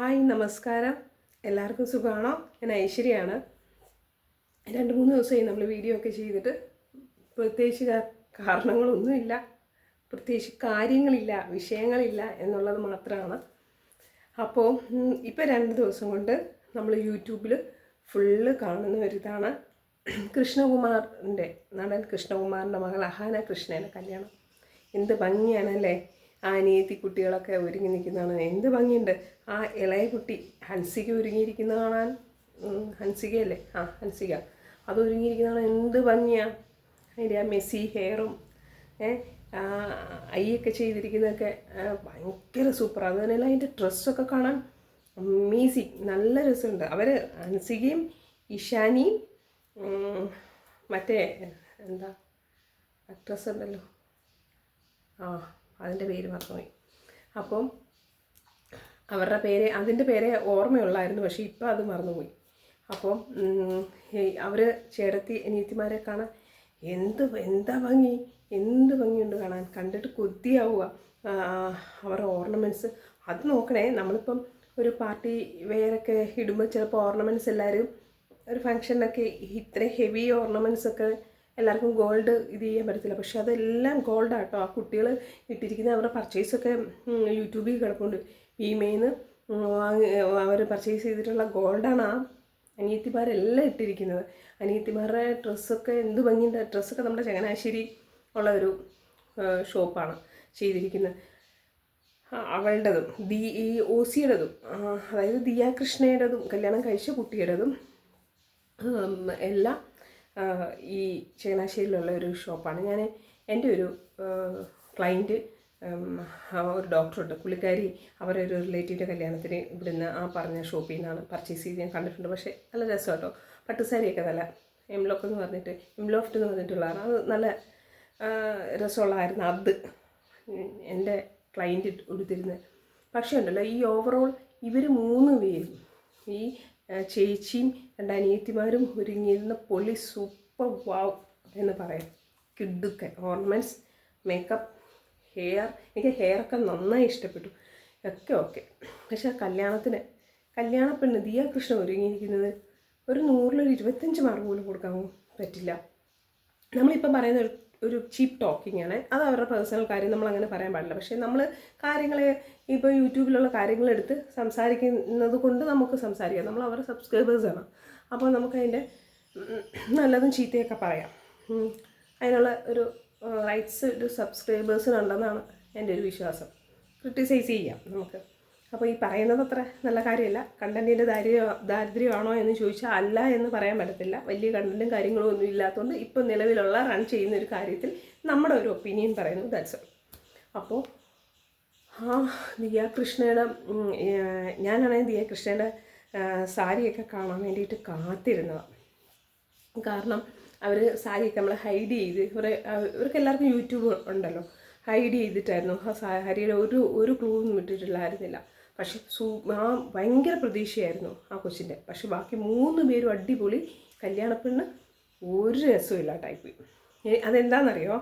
Hi നമസ്കാരം. എല്ലാവർക്കും സുഖമാണോ? ഞാൻ ഐശ്വര്യയാണ്. രണ്ട് മൂന്ന് ദിവസമായി നമ്മൾ വീഡിയോ ഒക്കെ ചെയ്തിട്ട് പ്രത്യേകിച്ച് കാരണങ്ങളൊന്നുമില്ല. പ്രത്യേകിച്ച് കാര്യങ്ങളില്ല വിഷയങ്ങളില്ല എന്നുള്ളത് മാത്രമാണ്. അപ്പോൾ ഇപ്പോൾ രണ്ട് ദിവസം കൊണ്ട് നമ്മൾ യൂട്യൂബിൽ ഫുള്ള് കാണുന്ന ഒരിതാണ് കൃഷ്ണകുമാറിന്റെ നടൻ കൃഷ്ണകുമാറിന്റെ മകൾ അഹാന കൃഷ്ണേന്റെ കല്യാണം. എന്ത് ഭംഗിയാണല്ലേ? അനിയത്തി കുട്ടികളൊക്കെ ഒരുങ്ങി നിൽക്കുന്നതാണ്. എന്ത് ഭംഗിയുണ്ട്. ആ ഇളയ കുട്ടി ഹൻസിക ഒരുങ്ങിയിരിക്കുന്ന കാണാൻ. ഹൻസികയല്ലേ? ആ ഹൻസിക. അത് ഒരുങ്ങിയിരിക്കുന്നതാണ്. എന്ത് ഭംഗിയാണ് അതിന്റെ ആ മെസ്സി ഹെയറും ഐയൊക്കെ ചെയ്തിരിക്കുന്നതൊക്കെ ഭയങ്കര സൂപ്പർ അതുപോലെ തന്നെയല്ല അതിന്റെ ഡ്രസ്സൊക്കെ കാണാൻ അമേസിങ്. നല്ല രസമുണ്ട്. അവർ ഹൻസികയും ഇഷാനിയും മറ്റേ എന്താ? അക്ട്രസ് ഉണ്ടല്ലോ ആ. അതിന്റെ പേര് മറന്നുപോയി. അപ്പം അവരുടെ പേര് അതിന്റെ പേരെ ഓർമ്മയുള്ളായിരുന്നു പക്ഷേ ഇപ്പം അത് മറന്നുപോയി. അപ്പം അവർ ചേടത്തി അനിയത്തിമാരെ കാണാൻ എന്ത് എന്താ ഭംഗി? എന്ത് ഭംഗിയുണ്ട് കാണാൻ? കണ്ടിട്ട് കൊതിയാവുക. അവരുടെ ഓർണമെന്റ്സ് അത് നോക്കണേ നമ്മളിപ്പം ഒരു പാർട്ടി വെയറൊക്കെ ഇടുമ്പോൾ ചിലപ്പോൾ ഓർണമെന്റ്സ് എല്ലാവരും ഒരു ഫങ്ഷനൊക്കെ ഇത്രയും ഹെവി ഓർണമെന്റ്സ് ഒക്കെ എല്ലാവർക്കും ഗോൾഡ് ഇത് ചെയ്യാൻ പറ്റത്തില്ല. പക്ഷേ അതെല്ലാം ഗോൾഡാണ് കേട്ടോ ആ കുട്ടികൾ ഇട്ടിരിക്കുന്ന അവരുടെ പർച്ചേസൊക്കെ യൂട്യൂബിൽ കിടപ്പുണ്ട്. ഭീമേന്ന് അവർ പർച്ചേസ് ചെയ്തിട്ടുള്ള ഗോൾഡാണ് ആ അനിയത്തിമാരെല്ലാം ഇട്ടിരിക്കുന്നത്. അനിയത്തിമാരുടെ ഡ്രസ്സൊക്കെ എന്ത് ഭംഗിയുണ്ട്. ഡ്രസ്സൊക്കെ നമ്മുടെ ചങ്ങനാശ്ശേരി ഉള്ള ഒരു ഷോപ്പാണ് ചെയ്തിരിക്കുന്നത്. അവളുടേതും ദി ഈ ഓസിയുടേതും സിയുടേതും അതായത് ദിയാകൃഷ്ണയുടേതും കല്യാണം കഴിച്ച കുട്ടിയുടേതും എല്ലാം ഈ ചങ്ങനാശ്ശേരിയിലുള്ള ഒരു ഷോപ്പാണ്. ഞാൻ എന്റെ ഒരു ക്ലയന്റ് ഒരു ഡോക്ടറുണ്ട് പുള്ളിക്കാരി അവരെ ഒരു റിലേറ്റീവിന്റെ കല്യാണത്തിന് ഇവിടുന്ന് ആ പറഞ്ഞ ഷോപ്പിൽ നിന്നാണ് പർച്ചേസ് ചെയ്ത് ഞാൻ കണ്ടിട്ടുണ്ട്. പക്ഷേ നല്ല രസം കേട്ടോ പട്ടുസാരിയൊക്കെ നല്ല എംലോക്ക് എന്ന് പറഞ്ഞിട്ട് എംലോഫ്റ്റ് എന്ന് പറഞ്ഞിട്ടുള്ളതാണ്. അത് നല്ല രസമുള്ളതായിരുന്നു അത്. എന്റെ ക്ലയന്റ് ഉടുത്തിരുന്നത്. പക്ഷേ ഉണ്ടല്ലോ ഈ ഓവറോൾ ഇവർ മൂന്ന് പേരും ഈ ചേച്ചിയും രണ്ട് അനിയത്തിമാരും ഒരുങ്ങിയിരുന്ന പൊളി സൂപ്പർ വാവ് എന്ന് പറയാം. കിഡുക്കൻ ഓർണമെന്റ്സ് മേക്കപ്പ് ഹെയർ. എനിക്ക് ഹെയറൊക്കെ നന്നായി ഇഷ്ടപ്പെട്ടു. ഒക്കെ ഓക്കെ. പക്ഷെ ആ കല്യാണത്തിന് കല്യാണ പെണ്ണ് ദിയ കൃഷ്ണ ഒരുങ്ങിയിരിക്കുന്നത് ഒരു നൂറിലൊരു ഇരുപത്തഞ്ച് മാർക്ക് പോലും കൊടുക്കാൻ പറ്റില്ല. നമ്മളിപ്പം പറയുന്ന ഒരു ഒരു ചീപ്പ് ടോക്കിംഗ് ആണ്. അത് അവരുടെ പേഴ്സണൽ കാര്യം നമ്മൾ അങ്ങനെ പറയാൻ പാടില്ല. പക്ഷേ നമ്മൾ കാര്യങ്ങളെ ഇപ്പോൾ യൂട്യൂബിലുള്ള കാര്യങ്ങളെടുത്ത് സംസാരിക്കുന്നത് കൊണ്ട് നമുക്ക് സംസാരിക്കാം. നമ്മൾ അവരുടെ ആണ്. അപ്പോൾ നമുക്കതിന്റെ നല്ലതും ചീത്തയൊക്കെ പറയാം. അതിനുള്ള ഒരു റൈറ്റ്സ് ഒരു സബ്സ്ക്രൈബേഴ്സിനുണ്ടെന്നാണ് എന്റെ ഒരു വിശ്വാസം. ക്രിട്ടിസൈസ് ചെയ്യാം നമുക്ക്. അപ്പോൾ ഈ പറയുന്നത് അത്ര നല്ല കാര്യമല്ല. കണ്ടന്റിന്റെ ദാരിദ്ര്യ ദാരിദ്ര്യമാണോ എന്ന് ചോദിച്ചാൽ അല്ല എന്ന് പറയാൻ പറ്റത്തില്ല. വലിയ കണ്ടന്റും കാര്യങ്ങളും ഒന്നും ഇല്ലാത്തതുകൊണ്ട് ഇപ്പം നിലവിലുള്ള റൺ ചെയ്യുന്ന ഒരു കാര്യത്തിൽ നമ്മുടെ ഒരു ഒപ്പീനിയൻ പറയുന്നു. ദാറ്റ്സ് അപ്പോൾ ആ ദിയ കൃഷ്ണയുടെ ഞാനാണെങ്കിൽ ദിയ കൃഷ്ണയുടെ സാരിയൊക്കെ കാണാൻ വേണ്ടിയിട്ട് കാത്തിരുന്നതാണ് കാരണം അവർ സാരിയൊക്കെ നമ്മൾ ഹൈഡ് ചെയ്ത് ഇവരെ ഇവർക്ക് എല്ലാവർക്കും യൂട്യൂബ് ഉണ്ടല്ലോ. ഹൈഡ് ചെയ്തിട്ടായിരുന്നു. ആ സാരിയുടെ ഒരു ഒരു ക്ലൂവും വിട്ടിട്ടില്ലായിരുന്നില്ല പക്ഷെ സൂ ആ ഭയങ്കര പ്രതീക്ഷയായിരുന്നു ആ കൊച്ചിന്റെ. പക്ഷെ ബാക്കി മൂന്ന് പേരും അടിപൊളി കല്യാണപ്പെണ്ണ് ഒരു രസമില്ല ടൈപ്പ് അതെന്താണെന്നറിയോ?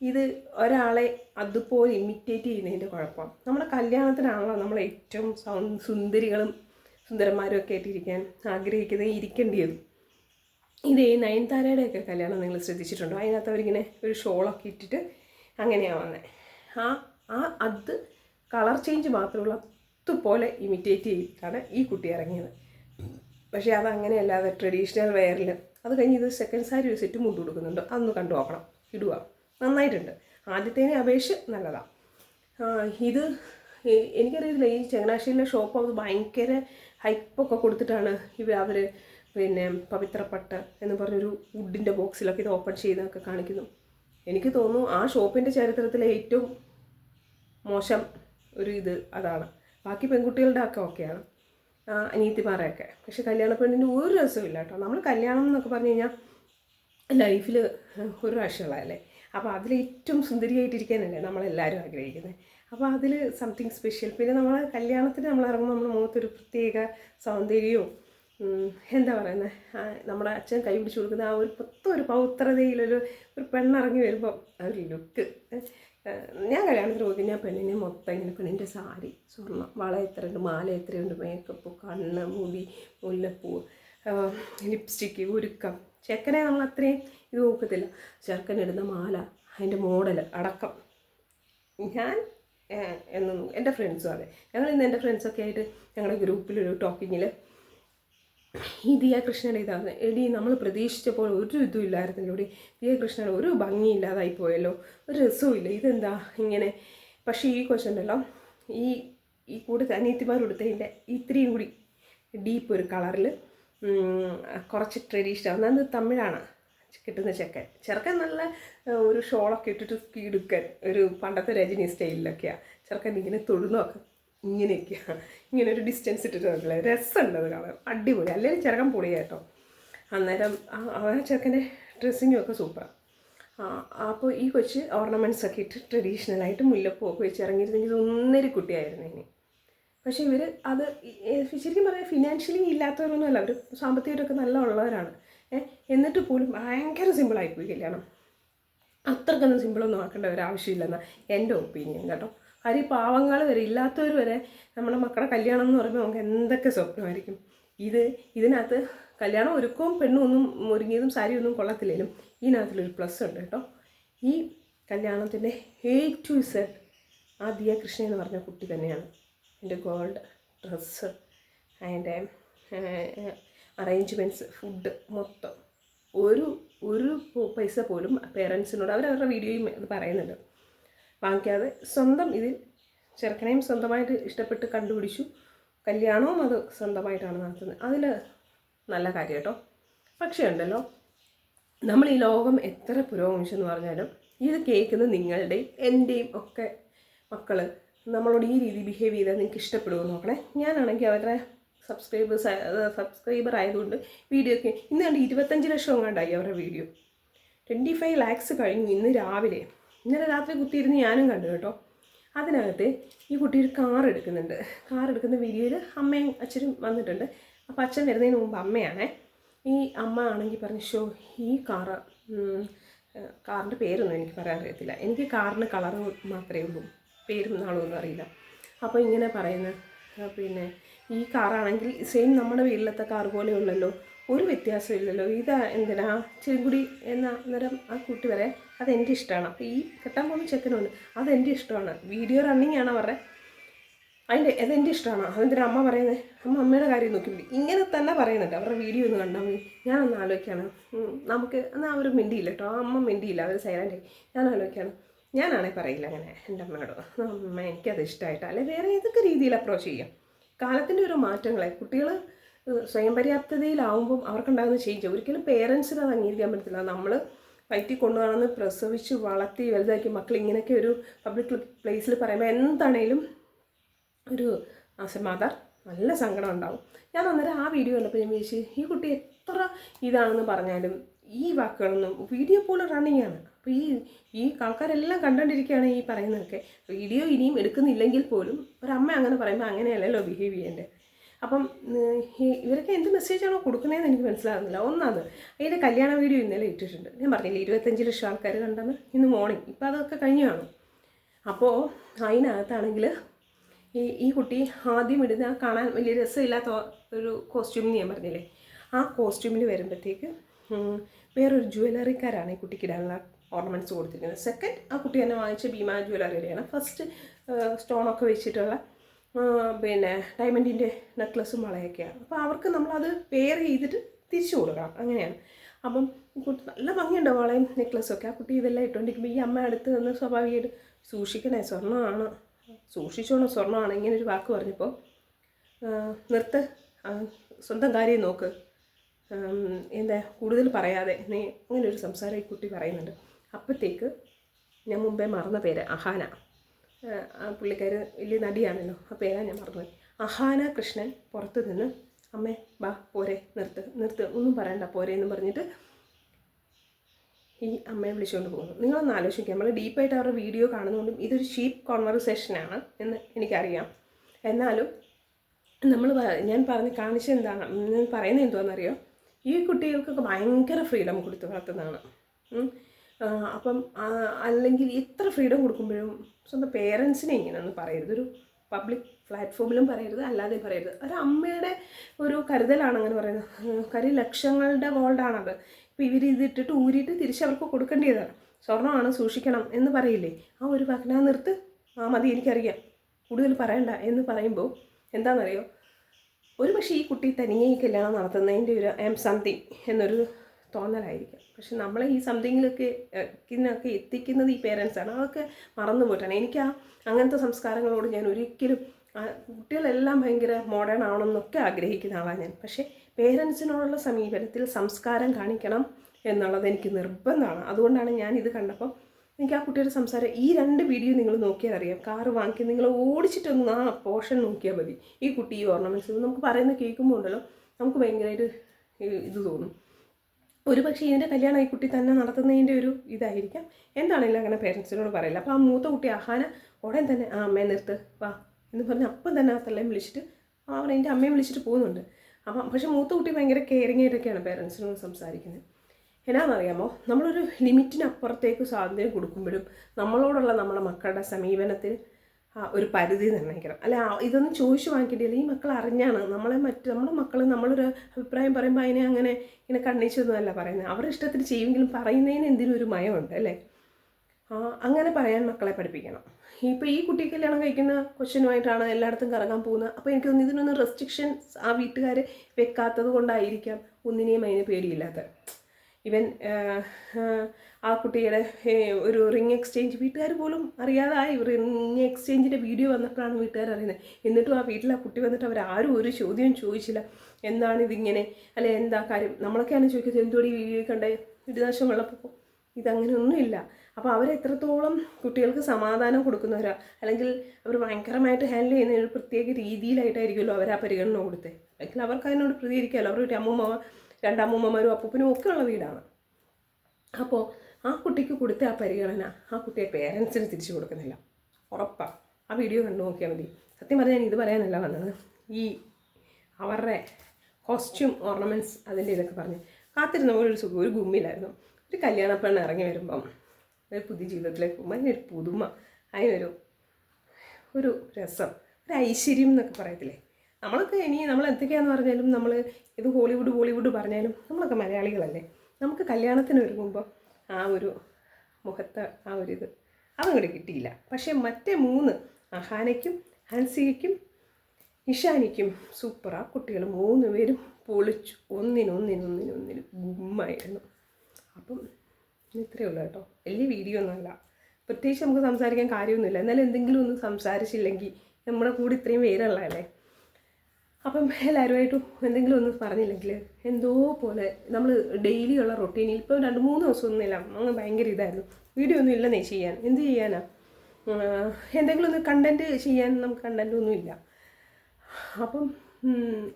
ഇത് ഒരാളെ അതുപോലെ ഇമിറ്റേറ്റ് ചെയ്യുന്നതിന്റെ കുഴപ്പം. നമ്മുടെ കല്യാണത്തിനാണല്ലോ നമ്മൾ ഏറ്റവും സുന്ദരികളും സുന്ദരന്മാരും ഒക്കെ ആയിട്ടിരിക്കാൻ ആഗ്രഹിക്കുന്നത് ഇരിക്കേണ്ടിയത് ഇത് ഈ നയൻതാരയുടെയൊക്കെ കല്യാണം നിങ്ങൾ ശ്രദ്ധിച്ചിട്ടുണ്ടോ? അതിനകത്ത് അവരിങ്ങനെ ഒരു ഷോളൊക്കെ ഇട്ടിട്ട് അങ്ങനെയാണ് വന്നത് ആ ആ അത് കളർ ചേഞ്ച് മാത്രമുള്ള അതുപോലെ ഇമിറ്റേറ്റ് ചെയ്തിട്ടാണ് ഈ കുട്ടി ഇറങ്ങിയത്. പക്ഷേ അത് അങ്ങനെയല്ലാതെ ട്രഡീഷണൽ വെയറിൽ അത് കഴിഞ്ഞ് ഇത് സെക്കൻഡ് സാരി സെറ്റ് മുണ്ട് കൊടുക്കുന്നുണ്ട് അതൊന്ന് കണ്ടു നോക്കണം. ഇടുക. നന്നായിട്ടുണ്ട്. ആദ്യത്തേനെ അപേക്ഷിച്ച് നല്ലതാണ് ഇത് എനിക്കറിയില്ല ഈ ചങ്ങനാശ്ശേരിയിലെ ഷോപ്പ് അത് ഭയങ്കര ഹൈപ്പൊക്കെ കൊടുത്തിട്ടാണ് ഇവർ അവർ പിന്നെ പവിത്രപ്പട്ട് എന്ന് പറഞ്ഞൊരു വുഡിന്റെ ബോക്സിലൊക്കെ ഇത് ഓപ്പൺ ചെയ്തൊക്കെ കാണിക്കുന്നു. എനിക്ക് തോന്നുന്നു ആ ഷോപ്പിന്റെ ചരിത്രത്തിലെ ഏറ്റവും മോശം ഒരു ഇത് അതാണ്. ബാക്കി പെൺകുട്ടികളുടെ ഒക്കെ ഓക്കെയാണ് അനിയത്തിമാരെയൊക്കെ. പക്ഷെ കല്യാണ പെണ്ണിന് ഒരു രസമില്ല കേട്ടോ. നമ്മൾ കല്യാണം എന്നൊക്കെ പറഞ്ഞു കഴിഞ്ഞാൽ ലൈഫിൽ ഒരു പ്രാവശ്യമുള്ളതല്ലേ അപ്പോൾ അതിൽ ഏറ്റവും സുന്ദരിയായിട്ടിരിക്കാനല്ലേ നമ്മളെല്ലാവരും ആഗ്രഹിക്കുന്നത് അപ്പോൾ അതിൽ സംതിങ് സ്പെഷ്യൽ പിന്നെ നമ്മൾ കല്യാണത്തിന് നമ്മൾ ഇറങ്ങുമ്പോൾ നമ്മുടെ മുഖത്തൊരു പ്രത്യേക സൗന്ദര്യവും എന്താ പറയുന്നത് നമ്മുടെ അച്ഛൻ കൈ പിടിച്ച് കൊടുക്കുന്ന ആ ഒരു മൊത്തം പൗത്രതയിലൊരു ഒരു പെണ്ണിറങ്ങി വരുമ്പോൾ ആ ഒരു ലുക്ക് ഞാൻ കല്യാണത്തിന് പോയി കഴിഞ്ഞാൽ പെണ്ണിനെ മൊത്തം ഇങ്ങനെ പെണ്ണിന്റെ സാരി സ്വർണം വള എത്രയുണ്ട് മാല എത്രയുണ്ട് മേക്കപ്പ് കണ്ണ് മുടി മുല്ലപ്പൂ ലിപ്സ്റ്റിക്ക് ഉരുക്കം ചെക്കനെ നമ്മൾ അത്രയും ഇത് നോക്കത്തില്ല. ചെറുക്കനിടുന്ന മാല അതിന്റെ മോഡൽ അടക്കം. ഞാൻ എന്നും എന്റെ ഫ്രണ്ട്സും അതെ. ഞങ്ങൾ ഇന്ന് എന്റെ ഫ്രണ്ട്സൊക്കെ ആയിട്ട് ഞങ്ങളുടെ ഗ്രൂപ്പിലൊരു ടോക്കിങ്ങിൽ ഈ ദിയ കൃഷ്ണൻ ഇതാണ് എടി നമ്മൾ പ്രതീക്ഷിച്ചപ്പോൾ ഒരു ഇതും ഇല്ലായിരുന്നല്ലോ. എടി ദിയ കൃഷ്ണൻ ഒരു ഭംഗിയില്ലാതായി പോയല്ലോ. ഒരു രസവും ഇല്ല ഇതെന്താ ഇങ്ങനെ? പക്ഷേ ഈ കൊച്ചുണ്ടല്ലോ ഈ ഈ കൂടെ അനിയത്തിമാർ കൊടുത്തതിന്റെ ഇത്രയും കൂടി ഡീപ്പ് ഒരു കളറിൽ കുറച്ച് ട്രഡീഷണൽ ഒന്നാമത് തമിഴാണ് കിട്ടുന്ന ചെക്കൻ. ചെറുക്കൻ നല്ല ഒരു ഷോളൊക്കെ ഇട്ടിട്ട് കീടുക്കൻ ഒരു പണ്ടത്തെ രജനി സ്റ്റൈലിലൊക്കെയാണ് ചെറുക്കൻ ഇങ്ങനെ തൊഴുന്നൊക്കെ ഇങ്ങനെയൊക്കെയാണ്. ഇങ്ങനെ ഒരു ഡിസ്റ്റൻസ് ഇട്ടിട്ട് രസമുണ്ട് അത് കാണാൻ. അടിപൊളി. അല്ലെങ്കിൽ ചെറുക്കൻ പൊളിയാട്ടോ അന്നേരം ആ ചെറുക്കന്റെ ഡ്രസ്സിങ്ങും ഒക്കെ സൂപ്പറാണ് അപ്പോൾ ഈ കൊച്ച് ഓർണമെന്റ്സ് ഒക്കെ ഇട്ട് ട്രഡീഷണലായിട്ട് മുല്ലപ്പൂ ഒക്കെ വെച്ച് ഇറങ്ങിയിരുന്നെങ്കിൽ ഒന്നൊരു കുട്ടിയായിരുന്നു ഇനി. പക്ഷേ ഇവർ അത് ശരിക്കും പറയാം ഫിനാൻഷ്യലി ഇല്ലാത്തവരൊന്നും അല്ല. അവർ സാമ്പത്തികമായിട്ടൊക്കെ നല്ല ഉള്ളവരാണ്. എന്നിട്ട് പോലും ഭയങ്കര സിമ്പിളായിപ്പോയി കല്യാണം. അത്രക്കൊന്നും സിമ്പിളൊന്നും ആക്കേണ്ട ഒരു ആവശ്യമില്ലെന്നാണ് എന്റെ ഒപ്പീനിയൻ കേട്ടോ. കാര്യം പാവങ്ങൾ വരെ ഇല്ലാത്തവർ വരെ നമ്മുടെ മക്കളുടെ കല്യാണം എന്ന് പറയുമ്പോൾ നമുക്ക് എന്തൊക്കെ സ്വപ്നമായിരിക്കും. ഇത് ഇതിനകത്ത് കല്യാണം ഒരുക്കവും പെണ്ണും ഒന്നും ഒരുങ്ങിയതും സാരിയൊന്നും കൊള്ളത്തില്ലേലും ഇതിനകത്തിലൊരു പ്ലസ് ഉണ്ട് കേട്ടോ. ഈ കല്യാണത്തിന്റെ എ ടു സെഡ് ആ ദിയ കൃഷ്ണ എന്ന് പറഞ്ഞ കുട്ടി തന്നെയാണ്. എന്റെ ഗോൾഡ് ഡ്രസ്സ് അതിന്റെ അറേഞ്ച്മെന്റ്സ് ഫുഡ് മൊത്തം. ഒരു ഒരു പൈസ പോലും പേരൻസിനോട് അവരവരുടെ വീഡിയോയും ഇത് പറയുന്നുണ്ട്. വാങ്ങിക്കാതെ സ്വന്തം ഇതിൽ ചെറുക്കനെയും സ്വന്തമായിട്ട് ഇഷ്ടപ്പെട്ട് കണ്ടുപിടിച്ചു. കല്യാണവും അത് സ്വന്തമായിട്ടാണ് നടത്തുന്നത്. അതിൽ നല്ല കാര്യം കേട്ടോ. പക്ഷേ ഉണ്ടല്ലോ നമ്മൾ ഈ ലോകം എത്ര പുരോഗമിച്ചെന്ന് പറഞ്ഞാലും ഇത് കേൾക്കുന്ന നിങ്ങളുടെയും എന്റെയും ഒക്കെ മക്കൾ നമ്മളോട് ഈ രീതി ബിഹേവ് ചെയ്താൽ നിങ്ങൾക്ക് ഇഷ്ടപ്പെടുമോ നോക്കണേ. ഞാനാണെങ്കിൽ അവരുടെ സബ്സ്ക്രൈബേഴ്സ് സബ്സ്ക്രൈബർ ആയതുകൊണ്ട് വീഡിയോ ഒക്കെ ഇന്ന് കണ്ട് ഇരുപത്തഞ്ച് ലക്ഷം കണ്ടായി അവരുടെ വീഡിയോ. ട്വന്റി ഫൈവ് ലാക്സ് കഴിഞ്ഞു ഇന്ന് രാവിലെ. ഇന്നലെ രാത്രി കുത്തിയിരുന്ന് ഞാനും കണ്ടു കേട്ടോ. അതിനകത്ത് ഈ കുട്ടി ഒരു കാർ എടുക്കുന്നുണ്ട്. കാർ എടുക്കുന്ന വീഡിയോയിൽ അമ്മയും അച്ഛനും വന്നിട്ടുണ്ട്. അപ്പോൾ അച്ഛൻ വരുന്നതിന് മുമ്പ് അമ്മയാണേ. ഈ അമ്മ ആണെങ്കിൽ പറഞ്ഞു ഷോ ഈ കാറ് കാറിന്റെ പേരൊന്നും എനിക്ക് പറയാൻ അറിയത്തില്ല. എനിക്ക് കാറിന് കളറ് മാത്രമേ ഉള്ളൂ. പേരും നാളൊന്നും അറിയില്ല. അപ്പോൾ ഇങ്ങനെ പറയുന്ന. ആ, പിന്നെ ഈ കാറാണെങ്കിൽ സെയിം നമ്മുടെ വീട്ടിലത്തെ കാർ പോലെയുള്ളല്ലോ ഒരു വ്യത്യാസമില്ലല്ലോ. ഇതാ എന്തിനാ? ചെങ്കുടി എന്ന അന്നേരം ആ കുട്ടി വരെ അതെന്റെ ഇഷ്ടമാണ് അപ്പോൾ ഈ കെട്ടാൻ പോകുന്ന ചെക്കനുണ്ട്. അതെന്റെ ഇഷ്ടമാണ്. വീഡിയോ റണ്ണിങ് ആണ് അവരുടെ. അതിന്റെ അതെന്റെ ഇഷ്ടമാണ് അതെന്തിനാ അമ്മ പറയുന്നത് അമ്മ അമ്മയുടെ കാര്യം നോക്കി ഇങ്ങനെ തന്നെ പറയുന്നുണ്ട്. അവരുടെ വീഡിയോ ഒന്ന് കണ്ടാൽ മതി. ഞാനൊന്ന് ആലോചിക്കുകയാണ് നമുക്ക് എന്നാൽ അവർ മിണ്ടിയില്ല കേട്ടോ. ആ അമ്മ മിണ്ടിയില്ല. അവർ സൈലന്റ് ഞാൻ ആലോചിക്കുകയാണ് ഞാനാണെങ്കിൽ പറയില്ല അങ്ങനെ എന്റെ അമ്മയോട് അമ്മ എനിക്കത് ഇഷ്ടമായിട്ട് അല്ലെ വേറെ ഏതൊക്കെ രീതിയിൽ അപ്രോച്ച് ചെയ്യാം? കാലത്തിന്റെ ഒരു മാറ്റങ്ങളെ കുട്ടികൾ സ്വയം പര്യാപ്തതയിലാവുമ്പം അവർക്കുണ്ടാകുന്ന ചേഞ്ച് ഒരിക്കലും പേരൻസിന് അത് അംഗീകരിക്കാൻ പറ്റത്തില്ല. നമ്മൾ വയറ്റിൽ കൊണ്ടുപോകണമെന്ന് പ്രസവിച്ച് വളർത്തി വലുതാക്കി മക്കൾ ഇങ്ങനെയൊക്കെ ഒരു പബ്ലിക് പ്ലേസിൽ പറയുമ്പോൾ എന്താണേലും ഒരു ആസ് എ മദർ നല്ല സങ്കടം ഉണ്ടാവും. ഞാൻ അന്നേരം ആ വീഡിയോ കണ്ടപ്പോൾ ഞാൻ വിചാരിച്ചു ഈ കുട്ടി എത്ര ഇതാണെന്ന് പറഞ്ഞാലും ഈ വാക്കുകളൊന്നും വീഡിയോ പോലെ റണ്ണിങ് ആണ്. അപ്പോൾ ഈ ഈ ആൾക്കാരെല്ലാം കണ്ടുകൊണ്ടിരിക്കുകയാണ് ഈ പറയുന്നതൊക്കെ. വീഡിയോ ഇനിയും എടുക്കുന്നില്ലെങ്കിൽ പോലും ഒരമ്മ അങ്ങനെ പറയുമ്പോൾ അങ്ങനെയല്ലല്ലോ ബിഹേവ് ചെയ്യേണ്ടത് അപ്പം ഇവരൊക്കെ എന്ത് മെസ്സേജാണോ കൊടുക്കുന്നതെന്ന് എനിക്ക് മനസ്സിലാകുന്നില്ല ഒന്നാമത് അതിന്റെ കല്യാണ വീഡിയോ ഇന്നലെ ഇട്ടിട്ടുണ്ട്. ഞാൻ പറഞ്ഞില്ലേ ഇരുപത്തഞ്ച് ലക്ഷം ആൾക്കാർ കണ്ടെന്ന് ഇന്ന് മോർണിംഗ് ഇപ്പോൾ അതൊക്കെ കഴിഞ്ഞു കാണും. അപ്പോൾ അതിനകത്താണെങ്കിൽ ഈ ഈ കുട്ടി ആദ്യം ഇടുന്ന കാണാൻ വലിയ രസമില്ലാത്ത ഒരു കോസ്റ്റ്യൂം ഞാൻ പറഞ്ഞില്ലേ. ആ കോസ്റ്റ്യൂമിൽ വരുമ്പോഴത്തേക്ക് വേറൊരു ജ്വല്ലറിക്കാരാണ് ഈ കുട്ടിക്ക് ഇടാനുള്ള ഓർണമെന്റ്സ് കൊടുത്തിരിക്കുന്നത്. സെക്കൻഡ് ആ കുട്ടി തന്നെ വാങ്ങിച്ച ഭീമ ജ്വല്ലറിയുടെയാണ് ഫസ്റ്റ് സ്റ്റോണൊക്കെ വെച്ചിട്ടുള്ള പിന്നെ ഡയമണ്ടിന്റെ നെക്ലസും വളയൊക്കെയാണ് അപ്പോൾ അവർക്ക് നമ്മളത് പെയർ ചെയ്തിട്ട് തിരിച്ചു കൊടുക്കണം. അങ്ങനെയാണ്. അപ്പം കുട്ടി നല്ല ഭംഗിയുണ്ട് വളയും നെക്ലസ്സൊക്കെ ആ കുട്ടി ഇതെല്ലാം ഇട്ടുകൊണ്ടിരിക്കുമ്പോൾ ഈ അമ്മ അടുത്ത് നിന്ന് സ്വാഭാവികമായിട്ട് സൂക്ഷിക്കണേ സ്വർണമാണ് സൂക്ഷിച്ചോണം സ്വർണമാണ് ഇങ്ങനെ ഒരു വാക്ക് പറഞ്ഞപ്പോൾ നിർത്ത്. സ്വന്തം കാര്യം നോക്ക്. എന്താ കൂടുതൽ പറയാതെ. നീ അങ്ങനെ ഒരു സംസാരം ഈ കുട്ടി പറയുന്നുണ്ട്. അപ്പോഴത്തേക്ക് ഞാൻ മുമ്പേ മറന്ന പേര് അഹാന. പുള്ളിക്കാർ വലിയ നടിയാണല്ലോ. ആ പേരാണ് ഞാൻ പറഞ്ഞത് അഹാന കൃഷ്ണൻ പുറത്ത് നിന്ന് അമ്മേ ബാ പോരെ നിർത്ത് നിർത്ത് ഒന്നും പറയണ്ട പോരെ എന്ന് പറഞ്ഞിട്ട് ഈ അമ്മയെ വിളിച്ചുകൊണ്ട് പോകുന്നു. നിങ്ങളൊന്ന് ആലോചിക്കുക നമ്മൾ ഡീപ്പായിട്ട് അവരുടെ വീഡിയോ കാണുന്നതുകൊണ്ടും ഇതൊരു ചീപ്പ് കോൺവെർസേഷനാണ് എന്ന് എനിക്കറിയാം. എന്നാലും നമ്മൾ ഞാൻ പറഞ്ഞ് കാണിച്ചത് എന്താണ്? ഞാൻ പറയുന്നത് എന്തുവാണെന്നറിയോ ഈ കുട്ടികൾക്കൊക്കെ ഭയങ്കര ഫ്രീഡം കൊടുത്ത് വളർത്തുന്നതാണ്. അപ്പം അല്ലെങ്കിൽ എത്ര ഫ്രീഡം കൊടുക്കുമ്പോഴും സ്വന്തം പേരൻസിനെ ഇങ്ങനെ ഒന്ന് പറയരുത്. ഒരു പബ്ലിക് പ്ലാറ്റ്ഫോമിലും പറയരുത് അല്ലാതെയും പറയരുത്. ഒരു അമ്മയുടെ ഒരു കരുതലാണ് അങ്ങനെ പറയുന്നത്. കരി ലക്ഷങ്ങളുടെ ഗോൾഡാണത് ഇപ്പോൾ ഇവർ ഇതിട്ടിട്ട് ഊരിയിട്ട് തിരിച്ച് അവർക്ക് കൊടുക്കേണ്ടതാണ് സ്വർണമാണ് സൂക്ഷിക്കണം എന്ന് പറയില്ലേ? ആ ഒരു വാക്കിനാ നിർത്ത്. ആ മതി എനിക്കറിയാം. കൂടുതൽ പറയണ്ട എന്ന് പറയുമ്പോൾ എന്താണെന്നറിയോ? ഒരു പക്ഷേ ഈ കുട്ടി തനിയെ കല്യാണം നടത്തുന്നതിന്റെ ഒരു ഐ എം സംതിങ് എന്നൊരു തോന്നലായിരിക്കും. പക്ഷെ നമ്മളെ ഈ സംതിങ്ങിലൊക്കെ ഇതിനൊക്കെ എത്തിക്കുന്നത് ഈ പേരൻസാണ് അതൊക്കെ മറന്നു പോയിട്ടാണ് എനിക്ക് ആ അങ്ങനത്തെ സംസ്കാരങ്ങളോട് ഞാൻ ഒരിക്കലും കുട്ടികളെല്ലാം ഭയങ്കര മോഡേൺ ആവണമെന്നൊക്കെ ആഗ്രഹിക്കുന്ന ആളാണ് ഞാൻ. പക്ഷേ പേരൻസിനോടുള്ള സമീപനത്തിൽ സംസ്കാരം കാണിക്കണം എന്നുള്ളത് എനിക്ക് നിർബന്ധമാണ്. അതുകൊണ്ടാണ് ഞാൻ ഇത് കണ്ടപ്പോൾ എനിക്ക് ആ കുട്ടിയുടെ സംസാരം ഈ രണ്ട് വീഡിയോ നിങ്ങൾ നോക്കിയാൽ അറിയാം. കാറ് വാങ്ങിക്കി നിങ്ങൾ ഓടിച്ചിട്ടൊന്ന് ആ പോർഷൻ നോക്കിയാൽ മതി. ഈ കുട്ടി ഈ ഓർണമെന്റ്സ് നമുക്ക് പറയുന്ന കേൾക്കുമ്പോൾ ഉണ്ടല്ലോ നമുക്ക് ഭയങ്കരമായിട്ട് ഇത് തോന്നും. ഒരു പക്ഷേ ഇതിന്റെ കല്യാണം ഈ കുട്ടി തന്നെ നടത്തുന്നതിന്റെ ഒരു ഇതായിരിക്കാം. എന്താണെങ്കിലും അങ്ങനെ പേരൻസിനോട് പറയില്ല അപ്പോൾ ആ മൂത്ത കുട്ടി ആഹാന ഉടൻ തന്നെ ആ അമ്മയെ നിർത്ത് വാ എന്ന് പറഞ്ഞ് അപ്പം തന്നെ ആ തള്ളയും വിളിച്ചിട്ട് അവർ എന്റെ അമ്മയെ വിളിച്ചിട്ട് പോകുന്നുണ്ട്. അപ്പം പക്ഷേ മൂത്ത കുട്ടി ഭയങ്കര കെയറിങ് ആയിട്ടൊക്കെയാണ് പേരൻസിനോട് സംസാരിക്കുന്നത് എന്നാണെന്നറിയാമോ നമ്മളൊരു ലിമിറ്റിനപ്പുറത്തേക്ക് സ്വാതന്ത്ര്യം കൊടുക്കുമ്പോഴും നമ്മളോടുള്ള നമ്മുടെ മക്കളുടെ സമീപനത്തിൽ ഒരു പരിധി നിർണയിക്കണം. അല്ല ആ ഇതൊന്നും ചോദിച്ചു വാങ്ങിക്കേണ്ടി ഈ മക്കൾ അറിഞ്ഞാണ്. നമ്മളെ മറ്റ് നമ്മുടെ മക്കൾ നമ്മളൊരു അഭിപ്രായം പറയുമ്പോൾ അതിനെ അങ്ങനെ ഇങ്ങനെ കണ്ണിച്ചൊന്നുമല്ല പറയുന്നത്. അവരുടെ ഇഷ്ടത്തിൽ ചെയ്യുമെങ്കിലും പറയുന്നതിന് എന്തിനും ഒരു മയമുണ്ട് അല്ലേ? ആ, അങ്ങനെ പറയാൻ മക്കളെ പഠിപ്പിക്കണം. ഇപ്പോൾ ഈ കുട്ടി കല്യാണം കഴിക്കുന്ന കൊച്ചിനുമായിട്ടാണ് എല്ലായിടത്തും കറങ്ങാൻ പോകുന്നത്. അപ്പോൾ എനിക്ക് തോന്നുന്നു ഇതിനൊന്നും റെസ്ട്രിക്ഷൻസ് ആ വീട്ടുകാർ വെക്കാത്തത് കൊണ്ടായിരിക്കാം ഒന്നിനെയും അതിന് പേടിയില്ലാത്ത ഇവൻ ആ കുട്ടിയുടെ ഒരു റിങ് എക്സ്ചേഞ്ച് വീട്ടുകാർ പോലും അറിയാതായി. റിങ് എക്സ്ചേഞ്ചിന്റെ വീഡിയോ വന്നപ്പോഴാണ് വീട്ടുകാർ അറിയുന്നത്. എന്നിട്ടും ആ വീട്ടിൽ ആ കുട്ടി വന്നിട്ട് അവർ ആരും ഒരു ചോദ്യം ചോദിച്ചില്ല. എന്താണ് ഇതിങ്ങനെ? അല്ലെ എന്താ കാര്യം? നമ്മളൊക്കെയാണ് ചോദിക്കുന്നത് എന്തോടി വീഡിയോ കണ്ടേ? വിടുനാശം വെള്ളപ്പൊക്കം. ഇതങ്ങനെയൊന്നുമില്ല. അപ്പോൾ അവർ എത്രത്തോളം കുട്ടികൾക്ക് സമാധാനം കൊടുക്കുന്നവരാ? അല്ലെങ്കിൽ അവർ ഭയങ്കരമായിട്ട് ഹാൻഡിൽ ചെയ്യുന്ന ഒരു പ്രത്യേക രീതിയിലായിട്ടായിരിക്കുമല്ലോ അവർ ആ പരിഗണന കൊടുത്തത് അല്ലെങ്കിൽ അവർക്ക് അതിനോട് പ്രതികരിക്കാമല്ലോ? അവർ ഒരു അമ്മൂമ്മ രണ്ടമ്മൂമ്മമാരും അപ്പൂപ്പനും ഒക്കെ ഉള്ള വീടാണ്. അപ്പോൾ ആ കുട്ടിക്ക് കൊടുത്ത ആ പരിഗണന ആ കുട്ടിയെ പേരൻസിന് തിരിച്ചു കൊടുക്കുന്നില്ല. ഉറപ്പാണ് ആ വീഡിയോ കണ്ടു നോക്കിയാൽ മതി. സത്യം പറഞ്ഞാൽ ഇത് പറയാനല്ല വന്നത്. ഈ അവരുടെ കോസ്റ്റ്യൂം ഓർണമെന്റ്സ് അതിന്റെ ഇതൊക്കെ പറഞ്ഞ് കാത്തിരുന്ന പോലെ ഒരു സുഖം ഒരു ഗുമ്മിലായിരുന്നു ഒരു കല്യാണ പെണ്ണ് ഇറങ്ങി വരുമ്പം ഒരു പുതിയ ജീവിതത്തിലേക്ക് പോകുമ്പോൾ അതിനൊരു പുതുമ അതിനൊരു ഒരു രസം ഒരു ഐശ്വര്യം എന്നൊക്കെ പറയത്തില്ലേ? നമ്മളൊക്കെ ഇനി നമ്മൾ എന്തൊക്കെയാന്ന് പറഞ്ഞാലും നമ്മൾ ഇത് ഹോളിവുഡ് ബോളിവുഡ് പറഞ്ഞാലും നമ്മളൊക്കെ മലയാളികളല്ലേ? നമുക്ക് കല്യാണത്തിന് ഒരുങ്ങുമ്പോൾ ആ ഒരു മുഖത്ത് ആ ഒരു ഇത് അതങ്ങോട്ട് കിട്ടിയില്ല. പക്ഷേ മറ്റേ മൂന്ന് അഹാനയ്ക്കും ഹൻസികയ്ക്കും ഇഷാനിക്കും സൂപ്പറാ. കുട്ടികൾ മൂന്ന് പേരും പൊളിച്ചു. ഒന്നിനൊന്നിനൊന്നിനൊന്നിന് ഗുമ്മായിരുന്നു. അപ്പം ഇത്രയേ ഉള്ളൂ കേട്ടോ. വലിയ വീഡിയോ ഒന്നുമല്ല പ്രത്യേകിച്ച് നമുക്ക് സംസാരിക്കാൻ കാര്യമൊന്നുമില്ല. എന്നാലും എന്തെങ്കിലും ഒന്ന് സംസാരിച്ചില്ലെങ്കിൽ നമ്മുടെ കൂടെ ഇത്രയും പേരുള്ളതല്ലേ അപ്പം എല്ലാവരുമായിട്ടും എന്തെങ്കിലും ഒന്ന് പറഞ്ഞില്ലെങ്കിൽ എന്തോ പോലെ നമ്മൾ ഡെയിലി ഉള്ള റൊട്ടീനിൽ ഇപ്പം രണ്ട് മൂന്ന് ദിവസം ഒന്നുമില്ല അങ്ങ് ഭയങ്കര ഇതായിരുന്നു. വീഡിയോ ഒന്നും ഇല്ലെന്നേ ചെയ്യാൻ. എന്ത് ചെയ്യാനാ? എന്തെങ്കിലും ഒന്ന് കണ്ടന്റ് ചെയ്യാൻ നമുക്ക് കണ്ടന്റ് ഒന്നും ഇല്ല. അപ്പം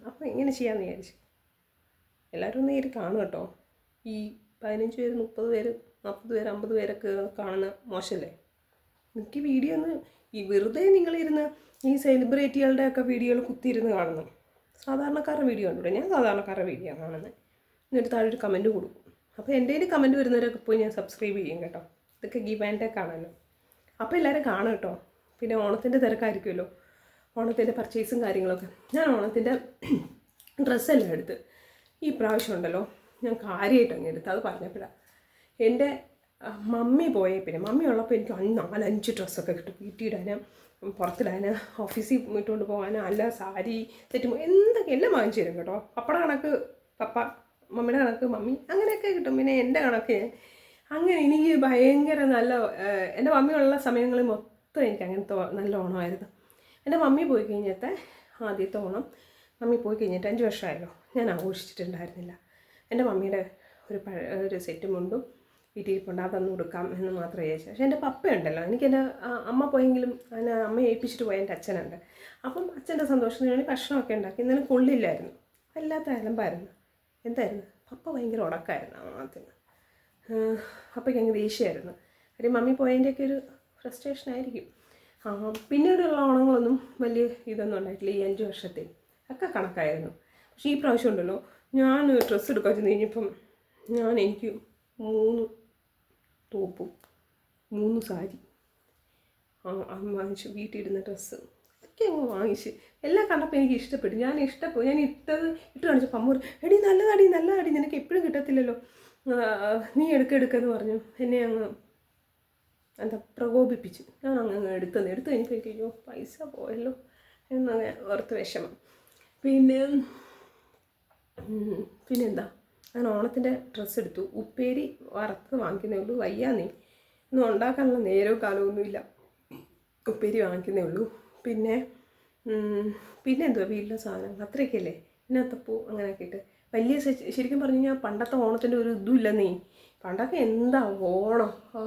അപ്പം എങ്ങനെ ചെയ്യാമെന്ന് വിചാരിച്ചു. എല്ലാവരും ഒന്ന് കയറി കാണും കേട്ടോ. ഈ പതിനഞ്ച് പേര് മുപ്പത് പേര് നാൽപ്പത് പേര് അമ്പത് പേരൊക്കെ കാണുന്ന മോശമല്ലേ? എനിക്ക് വീഡിയോ ഒന്ന് ഈ വെറുതെ നിങ്ങളിരുന്ന് ഈ സെലിബ്രിറ്റികളുടെ ഒക്കെ വീഡിയോകൾ കുത്തിയിരുന്ന് കാണുന്നു സാധാരണക്കാരുടെ വീഡിയോ കണ്ടുകൂടെ? ഞാൻ സാധാരണക്കാരുടെ വീഡിയോ കാണുന്നത് എന്നിട്ട് താഴെ ഒരു കമന്റ് കൊടുക്കും. അപ്പോൾ എന്റെ കയ്യിൽ കമന്റ് വരുന്നവരൊക്കെ പോയി ഞാൻ സബ്സ്ക്രൈബ് ചെയ്യും കേട്ടോ. ഇതൊക്കെ ഗീവ് ആൻഡ് ടേക്ക് ആണല്ലോ. അപ്പോൾ എല്ലാവരും കാണും കേട്ടോ. പിന്നെ ഓണത്തിന്റെ തിരക്കായിരിക്കുമല്ലോ. ഓണത്തിന്റെ പർച്ചേസും കാര്യങ്ങളൊക്കെ. ഞാൻ ഓണത്തിന്റെ ഡ്രസ്സെല്ലാം എടുത്ത്? ഈ പ്രാവശ്യം ഉണ്ടല്ലോ. ഞാൻ കാര്യമായിട്ട് അങ്ങ് എടുത്ത്. അത് പറഞ്ഞപ്പോഴാണ് എന്റെ മമ്മി പോയ പിന്നെ മമ്മി ഉള്ളപ്പോൾ എനിക്ക് നാലഞ്ച് ഡ്രസ്സൊക്കെ കിട്ടും. വീട്ടിലിടാന് പുറത്തിടാന് ഓഫീസിൽ ഇട്ടുകൊണ്ട് പോകാനോ അല്ല സാരി സെറ്റ് എന്തൊക്കെ എല്ലാം വാങ്ങിച്ചു തരും കേട്ടോ. പപ്പട കണക്ക് പപ്പ മമ്മിയുടെ കണക്ക് മമ്മി അങ്ങനെയൊക്കെ കിട്ടും. പിന്നെ എന്റെ കണക്ക് അങ്ങനെ എനിക്ക് ഭയങ്കര നല്ല എന്റെ മമ്മിയുള്ള സമയങ്ങളിൽ മൊത്തം എനിക്ക് അങ്ങനത്തെ നല്ല ഓണമായിരുന്നു. എന്റെ മമ്മി പോയി കഴിഞ്ഞത്തെ ആദ്യത്തെ ഓണം മമ്മി പോയി കഴിഞ്ഞിട്ട് അഞ്ച് വർഷമായല്ലോ. ഞാൻ ആഘോഷിച്ചിട്ടുണ്ടായിരുന്നില്ല. എന്റെ മമ്മിയുടെ ഒരു പഴ ഒരു സെറ്റ് മുണ്ടും വീട്ടിലിരിപ്പുണ്ട് അതൊന്നും കൊടുക്കാം എന്ന് മാത്രമേ വിചാരിച്ചു. പക്ഷേ എന്റെ പപ്പയുണ്ടല്ലോ എനിക്ക് എന്റെ അമ്മ പോയെങ്കിലും അതിനെ അമ്മയെ ഏൽപ്പിച്ചിട്ട് പോയ എന്റെ അച്ഛനുണ്ട്. അപ്പം അച്ഛന്റെ സന്തോഷത്തിന് വേണ്ടി ഭക്ഷണമൊക്കെ ഉണ്ടാക്കി. ഇന്നലെ കൊള്ളില്ലായിരുന്നു. വല്ലാത്ത അലമ്പായിരുന്നു. എന്തായിരുന്നു? പപ്പ ഭയങ്കര ഉടക്കായിരുന്നു ഓണത്തിന് അപ്പയ്ക്ക് അങ്ങ് ദേഷ്യമായിരുന്നു. കാര്യം മമ്മി പോയതിന്റെയൊക്കെ ഒരു ഫ്രസ്ട്രേഷൻ ആയിരിക്കും. പിന്നീടുള്ള ഓണങ്ങളൊന്നും വലിയ ഇതൊന്നും ഉണ്ടായിട്ടില്ല ഈ അഞ്ച് വർഷത്തിൽ. ഒക്കെ കണക്കായിരുന്നു. പക്ഷേ ഈ പ്രാവശ്യം ഉണ്ടല്ലോ ഞാൻ ഡ്രസ്സ് എടുക്കാൻ ചെന്ന് കഴിഞ്ഞപ്പം ഞാൻ എനിക്ക് മൂന്ന് ടോപ്പും മൂന്ന് സാരി. വാങ്ങിച്ചു വീട്ടിലിരുന്ന ഡ്രസ്സ്. ഒക്കെ അങ്ങ് വാങ്ങിച്ച്. എല്ലാം കണ്ടപ്പോൾ എനിക്ക് ഇഷ്ടപ്പെട്ടു. ഞാൻ ഇഷ്ടപ്പെട്ടു ഞാൻ ഇട്ടത് ഇട്ട് കാണിച്ചപ്പോൾ അമ്മ പറഞ്ഞു, എടി നല്ലതാടി നല്ലതാടി നിനക്ക് എപ്പോഴും കിട്ടത്തില്ലല്ലോ. നീ എടുക്ക എടുക്കെന്ന് പറഞ്ഞു. എന്നെ അങ്ങ് എന്താ പ്രകോപിപ്പിച്ചു. ഞാൻ അങ്ങ് എടുത്തത്. എടുത്തു കഴിഞ്ഞപ്പോൾ അയ്യോ പൈസ പോയല്ലോ എന്നങ്ങനെ ഓർത്ത് വിഷമം. പിന്നെ പിന്നെന്താ? ഞാൻ ഓണത്തിന്റെ ഡ്രസ്സ് എടുത്തു. ഉപ്പേരി വറുത്ത് വാങ്ങിക്കുന്നേ ഉള്ളൂ. വയ്യ നീ ഒന്നും ഉണ്ടാക്കാനുള്ള നേരവും കാലമൊന്നുമില്ല ഉപ്പേരി വാങ്ങിക്കുന്നേ ഉള്ളൂ. പിന്നെ പിന്നെ എന്തുവാ വീട്ടിലെ സാധനം അത്രയൊക്കെയല്ലേ? അത്തപ്പൂ അങ്ങനെയൊക്കെ ഇട്ട്. വലിയ ശരിക്കും പറഞ്ഞു കഴിഞ്ഞാൽ പണ്ടത്തെ ഓണത്തിന്റെ ഒരു ഇതുമില്ല നീ പണ്ടൊക്കെ എന്താ ഓണം? ആ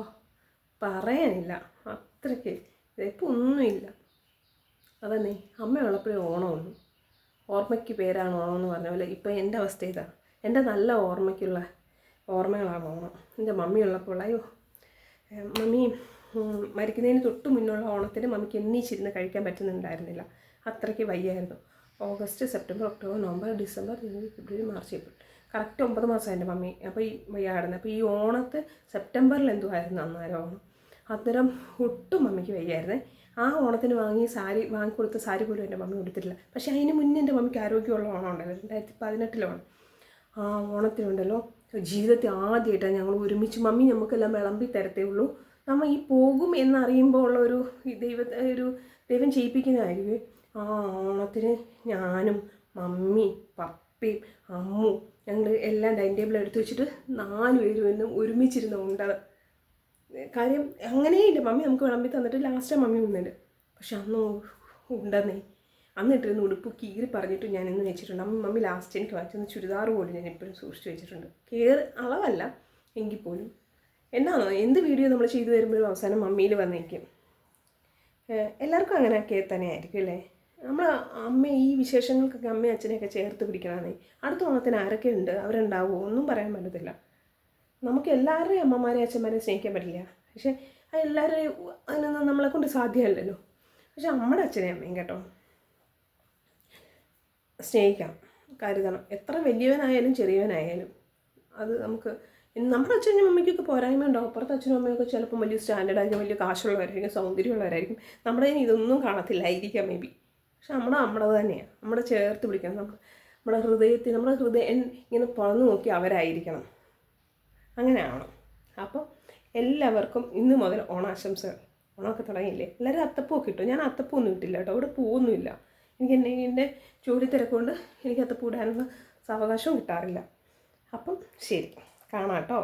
പറയാനില്ല. അത്രയ്ക്ക്. ഇതിപ്പോൾ ഒന്നുമില്ല. അതന്നെ. അമ്മയുള്ളപ്പോഴേ ഓണമുള്ളൂ. ഓർമ്മയ്ക്ക് പേരാണ് ഓണം എന്ന് പറഞ്ഞ പോലെ ഇപ്പോൾ എന്റെ അവസ്ഥ ഇതാ. എന്റെ നല്ല ഓർമ്മയ്ക്കുള്ള ഓർമ്മകളാണ് ഓണം. എന്റെ മമ്മി ഉള്ളപ്പോൾ അയ്യോ മമ്മി മരിക്കുന്നതിന് തൊട്ട് മുന്നുള്ള ഓണത്തിന് മമ്മിക്ക് എണ്ണീച്ചിരുന്ന് കഴിക്കാൻ പറ്റുന്നുണ്ടായിരുന്നില്ല. അത്രയ്ക്ക് വയ്യായിരുന്നു. August September October November December February March April. Correct ഒമ്പത് മാസം എന്റെ മമ്മി അപ്പോൾ ഈ വയ്യായിരുന്നു. അപ്പോൾ ഈ ഓണത്ത് സെപ്റ്റംബറിൽ എന്തോ ആയിരുന്നു അന്നേരം ഓണം. അന്നേരം ഒട്ടും മമ്മിക്ക് വയ്യായിരുന്നു. ആ ഓണത്തിന് വാങ്ങിയ സാരി വാങ്ങിക്കൊടുത്ത സാരി പോലും എന്റെ മമ്മി കൊടുത്തിട്ടില്ല പക്ഷേ അതിന് മുന്നേ എന്റെ മമ്മിക്ക് ആരോഗ്യമുള്ള ഓണം ഉണ്ടായിരുന്നു. രണ്ടായിരത്തി പതിനെട്ടിലാണ് ആ ഓണത്തിനുണ്ടല്ലോ. ജീവിതത്തിൽ ആദ്യമായിട്ടാണ് ഞങ്ങൾ ഒരുമിച്ച് മമ്മി നമുക്കെല്ലാം വിളമ്പി തരത്തേ ഉള്ളൂ. നമ്മൾ ഈ പോകും എന്നറിയുമ്പോൾ ഉള്ള ഒരു ദൈവ ഒരു ദൈവം ചെയ്യിപ്പിക്കുന്നതായിരിക്കും. ആ ഓണത്തിന് ഞാനും മമ്മി പപ്പയും അമ്മു ഞങ്ങൾ എല്ലാം ഡൈനിങ് ടേബിൾ എടുത്ത് വെച്ചിട്ട് നാല് പേരും എന്നും ഒരുമിച്ചിരുന്ന് ഉണ്ടത് കാര്യം അങ്ങനെയില്ല. മമ്മി നമുക്ക് വിളമ്പി തന്നിട്ട് ലാസ്റ്റ് മമ്മി ഉന്നുണ്ട് പക്ഷെ അന്ന് ഉണ്ടെന്നേ. അന്ന് ഇട്ടിരുന്ന ഉടുപ്പ് കീറി പറഞ്ഞിട്ട് ഞാൻ ഇന്ന് വെച്ചിട്ടുണ്ട്. അമ്മ മമ്മി ലാസ്റ്റ് എനിക്ക് വാങ്ങിച്ചെന്ന് ചുരിദാർ പോലും ഞാൻ എപ്പോഴും സൂക്ഷിച്ച് വെച്ചിട്ടുണ്ട്. കയറി അളവല്ല എങ്കിൽ പോലും. എന്നാണോ എന്ത് വീഡിയോ നമ്മൾ ചെയ്തു വരുമ്പോഴും അവസാനം മമ്മിയിൽ വന്നേക്കും. എല്ലാവർക്കും അങ്ങനെയൊക്കെ തന്നെ ആയിരിക്കും അല്ലേ? നമ്മൾ അമ്മ ഈ വിശേഷങ്ങൾക്കൊക്കെ അമ്മയും അച്ഛനെയൊക്കെ ചേർത്ത് പിടിക്കണമെന്നേ അടുത്ത ഓണത്തിന് ആരൊക്കെ ഉണ്ട്? അവരുണ്ടാവുമോ ഒന്നും പറയാൻ പറ്റത്തില്ല. നമുക്ക് എല്ലാവരുടെയും അമ്മമാരെയും അച്ഛന്മാരെയും സ്നേഹിക്കാൻ പറ്റില്ല. പക്ഷേ ആ എല്ലാവരെയും അതിനൊന്നും നമ്മളെ കൊണ്ട് സാധ്യമല്ലല്ലോ. പക്ഷെ നമ്മുടെ അച്ഛനെയും അമ്മയും കേട്ടോ. സ്നേഹിക്കാം കരുതണം എത്ര വലിയവനായാലും ചെറിയവനായാലും അത് നമുക്ക് നമ്മുടെ അച്ഛനും അമ്മയ്ക്കൊക്കെ പോരായ്മ ഉണ്ടാവും അപ്പുറത്തെ അച്ഛനും അമ്മയൊക്കെ ചിലപ്പം വലിയ സ്റ്റാൻഡേർഡായിരിക്കും വലിയ കാശുള്ളവരായിരിക്കും സൗന്ദര്യമുള്ളവരായിരിക്കും. നമ്മുടെ കയ്യിൽ ഇതൊന്നും കാണത്തില്ലായിരിക്കാം മേ ബി പക്ഷെ നമ്മുടെ നമ്മുടെ തന്നെയാണ് നമ്മുടെ ചേർത്ത് പിടിക്കണം. നമ്മൾ നമ്മുടെ ഹൃദയത്തിൽ നമ്മുടെ ഹൃദയം ഇങ്ങനെ പുറന്നു നോക്കി അവരായിരിക്കണം. അങ്ങനെ ആവണം. അപ്പം എല്ലാവർക്കും ഇന്ന് മുതൽ ഓണാശംസകൾ. ഓണമൊക്കെ തുടങ്ങിയില്ലേ? എല്ലാവരും അത്തപ്പൂ കിട്ടും ഞാൻ അത്തപ്പൂ ഒന്നും ഇട്ടില്ല കേട്ടോ. അവിടെ പൂവൊന്നുമില്ല എനിക്ക് എന്റെ എന്റെ ജോലി തിരക്കൊണ്ട് എനിക്കത് കൂടാനുള്ള സാവകാശവും കിട്ടാറില്ല. അപ്പം ശരി കാണാം കേട്ടോ.